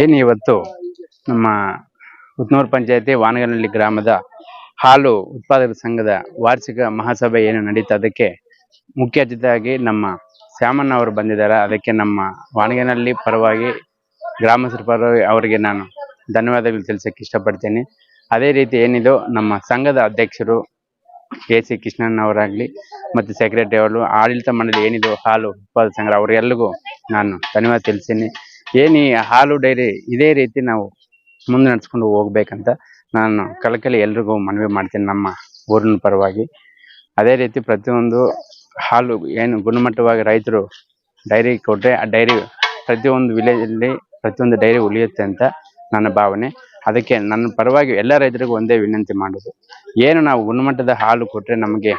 ಏನು ಇವತ್ತು ನಮ್ಮ ಉತ್ನೂರು ಪಂಚಾಯತಿ ವಾನಗನಹಳ್ಳಿ ಗ್ರಾಮದ ಹಾಲು ಉತ್ಪಾದಕರ ಸಂಘದ ವಾರ್ಷಿಕ ಮಹಾಸಭೆ ಏನು ನಡೀತಾ ಅದಕ್ಕೆ ಮುಖ್ಯ ಅತಿಥಿಯಾಗಿ ನಮ್ಮ ಶ್ಯಾಮಣ್ಣ ಅವರು ಬಂದಿದ್ದಾರೆ. ಅದಕ್ಕೆ ನಮ್ಮ ವಾನಗನಹಳ್ಳಿ ಪರವಾಗಿ ಗ್ರಾಮಸ್ಥರ ಪರವಾಗಿ ಅವರಿಗೆ ನಾನು ಧನ್ಯವಾದಗಳು ತಿಳಿಸಕ್ಕೆ ಇಷ್ಟಪಡ್ತೇನೆ. ಅದೇ ರೀತಿ ಏನಿದೋ ನಮ್ಮ ಸಂಘದ ಅಧ್ಯಕ್ಷರು ಕೆ ಸಿ ಕೃಷ್ಣನ್ ಅವರಾಗ್ಲಿ ಮತ್ತು ಸೆಕ್ರೆಟರಿ ಅವರು ಆಡಳಿತ ಮಂಡಳಿ ಏನಿದೋ ಹಾಲು ಉತ್ಪಾದಕ ಸಂಘ ಅವರೆಲ್ಲರಿಗೂ ನಾನು ಧನ್ಯವಾದ ತಿಳಿಸ್ತೀನಿ. ಏನು ಈ ಹಾಲು ಡೈರಿ ಇದೇ ರೀತಿ ನಾವು ಮುಂದೆ ನಡೆಸ್ಕೊಂಡು ಹೋಗ್ಬೇಕಂತ ನಾನು ಕಳಕಳಿ ಎಲ್ರಿಗೂ ಮನವಿ ಮಾಡ್ತೀನಿ ನಮ್ಮ ಊರಿನ ಪರವಾಗಿ. ಅದೇ ರೀತಿ ಪ್ರತಿಯೊಂದು ಹಾಲು ಏನು ಗುಣಮಟ್ಟವಾಗಿ ರೈತರು ಡೈರಿ ಕೊಟ್ಟರೆ ಆ ಡೈರಿ ಪ್ರತಿಯೊಂದು ವಿಲೇಜಲ್ಲಿ ಪ್ರತಿಯೊಂದು ಡೈರಿ ಉಳಿಯುತ್ತೆ ಅಂತ ನನ್ನ ಭಾವನೆ. ಅದಕ್ಕೆ ನನ್ನ ಪರವಾಗಿ ಎಲ್ಲ ರೈತರಿಗೂ ಒಂದೇ ವಿನಂತಿ ಮಾಡೋದು. ಏನು ನಾವು ಗುಣಮಟ್ಟದ ಹಾಲು ಕೊಟ್ಟರೆ ನಮಗೆ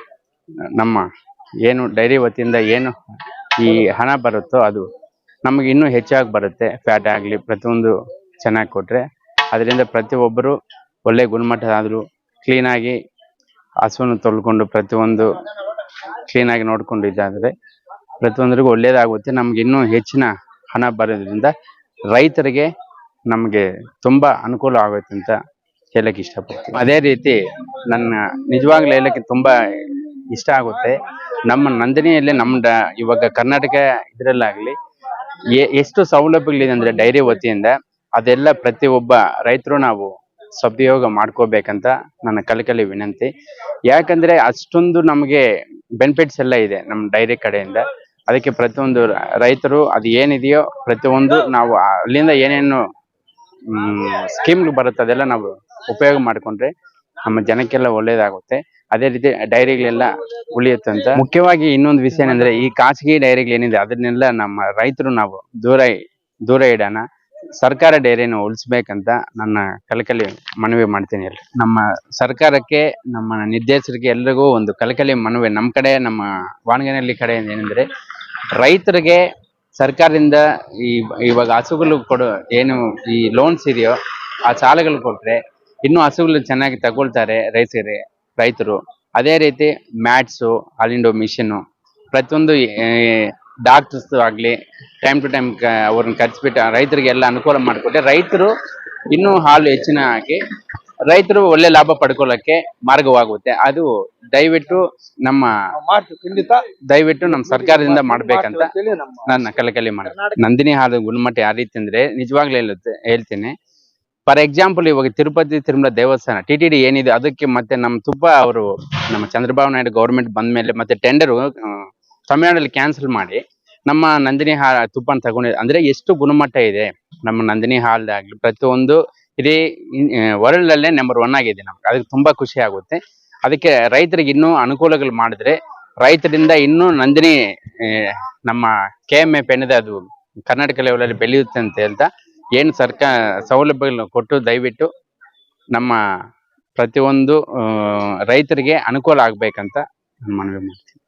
ನಮ್ಮ ಏನು ಡೈರಿ ವತಿಯಿಂದ ಏನು ಈ ಹಣ ಬರುತ್ತೋ ಅದು ನಮಗೆ ಇನ್ನೂ ಹೆಚ್ಚಾಗಿ ಬರುತ್ತೆ ಫ್ಯಾಟ್ ಆಗಲಿ, ಪ್ರತಿಯೊಂದು ಚೆನ್ನಾಗಿ ಕೊಟ್ಟರೆ ಅದರಿಂದ ಪ್ರತಿಯೊಬ್ಬರು ಒಳ್ಳೆ ಗುಣಮಟ್ಟದಾದರೂ ಕ್ಲೀನಾಗಿ ಹಸುವನ್ನು ತೊಳ್ಕೊಂಡು ಪ್ರತಿಯೊಂದು ಕ್ಲೀನಾಗಿ ನೋಡಿಕೊಂಡು ಇದಾದರೆ ಪ್ರತಿಯೊಂದರಿಗೂ ಒಳ್ಳೇದಾಗುತ್ತೆ. ನಮ್ಗೆ ಇನ್ನೂ ಹೆಚ್ಚಿನ ಹಣ ಬರೋದ್ರಿಂದ ರೈತರಿಗೆ ನಮಗೆ ತುಂಬಾ ಅನುಕೂಲ ಆಗುತ್ತೆ ಅಂತ ಹೇಳಕ್ಕೆ ಇಷ್ಟಪಡ್ತೀನಿ. ಅದೇ ರೀತಿ ನನ್ನ ನಿಜವಾಗ್ಲೂ ಹೇಳಕ್ಕೆ ತುಂಬಾ ಇಷ್ಟ ಆಗುತ್ತೆ. ನಮ್ಮ ನಂದಿನಿಯಲ್ಲಿ ನಮ್ಮ ಇವಾಗ ಕರ್ನಾಟಕ ಇದರಲ್ಲಾಗ್ಲಿ ಎಷ್ಟು ಸೌಲಭ್ಯಗಳಿದೆ ಅಂದ್ರೆ ಡೈರಿ ವತಿಯಿಂದ ಅದೆಲ್ಲ ಪ್ರತಿ ಒಬ್ಬ ರೈತರು ನಾವು ಸದುಪಯೋಗ ಮಾಡ್ಕೋಬೇಕಂತ ನನ್ನ ಕಲಿಕಲಿ ವಿನಂತಿ. ಯಾಕಂದ್ರೆ ಅಷ್ಟೊಂದು ನಮಗೆ ಬೆನಿಫಿಟ್ಸ್ ಎಲ್ಲ ಇದೆ ನಮ್ಮ ಡೈರಿ ಕಡೆಯಿಂದ. ಅದಕ್ಕೆ ಪ್ರತಿಯೊಂದು ರೈತರು ಅದು ಏನಿದೆಯೋ ಪ್ರತಿಯೊಂದು ನಾವು ಅಲ್ಲಿಂದ ಏನೇನು ಸ್ಕೀಮ್ ಬರುತ್ತೆ ಅದೆಲ್ಲ ನಾವು ಉಪಯೋಗ ಮಾಡ್ಕೊಂಡ್ರೆ ನಮ್ಮ ಜನಕ್ಕೆಲ್ಲ ಒಳ್ಳೇದಾಗುತ್ತೆ. ಅದೇ ರೀತಿ ಡೈರಿಗಳೆಲ್ಲ ಉಳಿಯುತ್ತೆ ಅಂತ ಮುಖ್ಯವಾಗಿ ಇನ್ನೊಂದು ವಿಷಯ ಏನಂದ್ರೆ ಈ ಖಾಸಗಿ ಡೈರಿಗಳೇನಿದೆ ಅದನ್ನೆಲ್ಲ ನಮ್ಮ ರೈತರು ನಾವು ದೂರ ದೂರ ಇಡೋಣ. ಸರ್ಕಾರ ಡೈರಿನ ಉಳಿಸ್ಬೇಕಂತ ನನ್ನ ಕಲಕಲಿ ಮನವಿ ಮಾಡ್ತೀನಿ ಎಲ್ರಿ. ನಮ್ಮ ಸರ್ಕಾರಕ್ಕೆ, ನಮ್ಮ ನಿರ್ದೇಶಕರಿಗೆ ಎಲ್ರಿಗೂ ಒಂದು ಕಲಕಲಿ ಮನವಿ. ನಮ್ಮ ಕಡೆ, ನಮ್ಮ ವಾಣಗನಹಳ್ಳಿ ಕಡೆ ಏನಂದ್ರೆ ರೈತರಿಗೆ ಸರ್ಕಾರದಿಂದ ಈ, ಇವಾಗ ಹಸುಗಳು ಕೊಡೋ ಏನು ಈ ಲೋನ್ಸ್ ಇದೆಯೋ, ಆ ಸಾಲಗಳು ಕೊಟ್ರೆ ಇನ್ನೂ ಹಸುಗಳು ಚೆನ್ನಾಗಿ ತಗೊಳ್ತಾರೆ ರೈತರಿಗೆ. ರೈತರು. ಅದೇ ರೀತಿ ಮ್ಯಾಟ್ಸು ಹಾಲಿಂಡೋ ಮಿಷಿನ್ನು, ಪ್ರತಿಯೊಂದು ಡಾಕ್ಟರ್ಸ್ ಆಗಲಿ ಟೈಮ್ ಟು ಟೈಮ್ ಅವ್ರನ್ನ ರೈತರಿಗೆ ಎಲ್ಲ ಅನುಕೂಲ ಮಾಡಿಕೊಟ್ಟೆ ರೈತರು ಇನ್ನೂ ಹಾಲು ಹೆಚ್ಚಿನ ಹಾಕಿ ರೈತರು ಒಳ್ಳೆ ಲಾಭ ಪಡ್ಕೊಳ್ಳೋಕ್ಕೆ ಮಾರ್ಗವಾಗುತ್ತೆ. ಅದು ದಯವಿಟ್ಟು ನಮ್ಮ ದಯವಿಟ್ಟು ನಮ್ಮ ಸರ್ಕಾರದಿಂದ ಮಾಡ್ಬೇಕಂತ ನನ್ನ ಕಲಕಲಿ ಮಾಡಿ ನಂದಿನಿ ಹಾಲು ಗುಣಮಟ್ಟ ಯಾವ ರೀತಿ ಅಂದ್ರೆ ನಿಜವಾಗ್ಲೂ ಹೇಳುತ್ತೆ ಹೇಳ್ತೀನಿ. ಫಾರ್ ಎಕ್ಸಾಂಪಲ್ ಇವಾಗ ತಿರುಪತಿ ತಿರುಮಲ ದೇವಸ್ಥಾನ ಟಿ ಟಿ ಡಿ ಏನಿದೆ, ಅದಕ್ಕೆ ಮತ್ತೆ ನಮ್ಮ ತುಪ್ಪ ಅವರು, ನಮ್ಮ ಚಂದ್ರಬಾಬು ನಾಯ್ಡು ಗೌರ್ಮೆಂಟ್ ಬಂದ ಮೇಲೆ ಮತ್ತೆ ಟೆಂಡರ್ ತಮಿಳ್ನಾಡಲ್ಲಿ ಕ್ಯಾನ್ಸಲ್ ಮಾಡಿ, ನಮ್ಮ ನಂದಿನಿ ಹಾಲ್ ತುಪ್ಪನ ತಗೊಂಡಿದೆ ಅಂದ್ರೆ ಎಷ್ಟು ಗುಣಮಟ್ಟ ಇದೆ, ನಮ್ಮ ನಂದಿನಿ ಹಾಲ್ ಆಗ್ಲಿ, ಪ್ರತಿಯೊಂದು ಇಡೀ ವರ್ಲ್ಡ್ ಅಲ್ಲೇ ನಂಬರ್ ಒನ್ ಆಗಿದೆ ನಮ್ಗೆ ಅದಕ್ಕೆ ತುಂಬಾ ಖುಷಿ ಆಗುತ್ತೆ. ಅದಕ್ಕೆ ರೈತರಿಗೆ ಇನ್ನೂ ಅನುಕೂಲಗಳು ಮಾಡಿದ್ರೆ, ರೈತರಿಂದ ಇನ್ನೂ ನಂದಿನಿ ನಮ್ಮ ಕೆ ಎಂ ಎಫ್ ಏನಿದೆ ಅದು ಕರ್ನಾಟಕ ಲೆವೆಲಲ್ಲಿ ಬೆಳೆಯುತ್ತೆ ಅಂತ ಹೇಳ್ತಾ ಏನು ಸರ್ಕಾರ ಸೌಲಭ್ಯಗಳನ್ನು ಕೊಟ್ಟು ದಯವಿಟ್ಟು ನಮ್ಮ ಪ್ರತಿಯೊಂದು ರೈತರಿಗೆ ಅನುಕೂಲ ಆಗ್ಬೇಕಂತ ಮನವಿ ಮಾಡ್ತೀನಿ.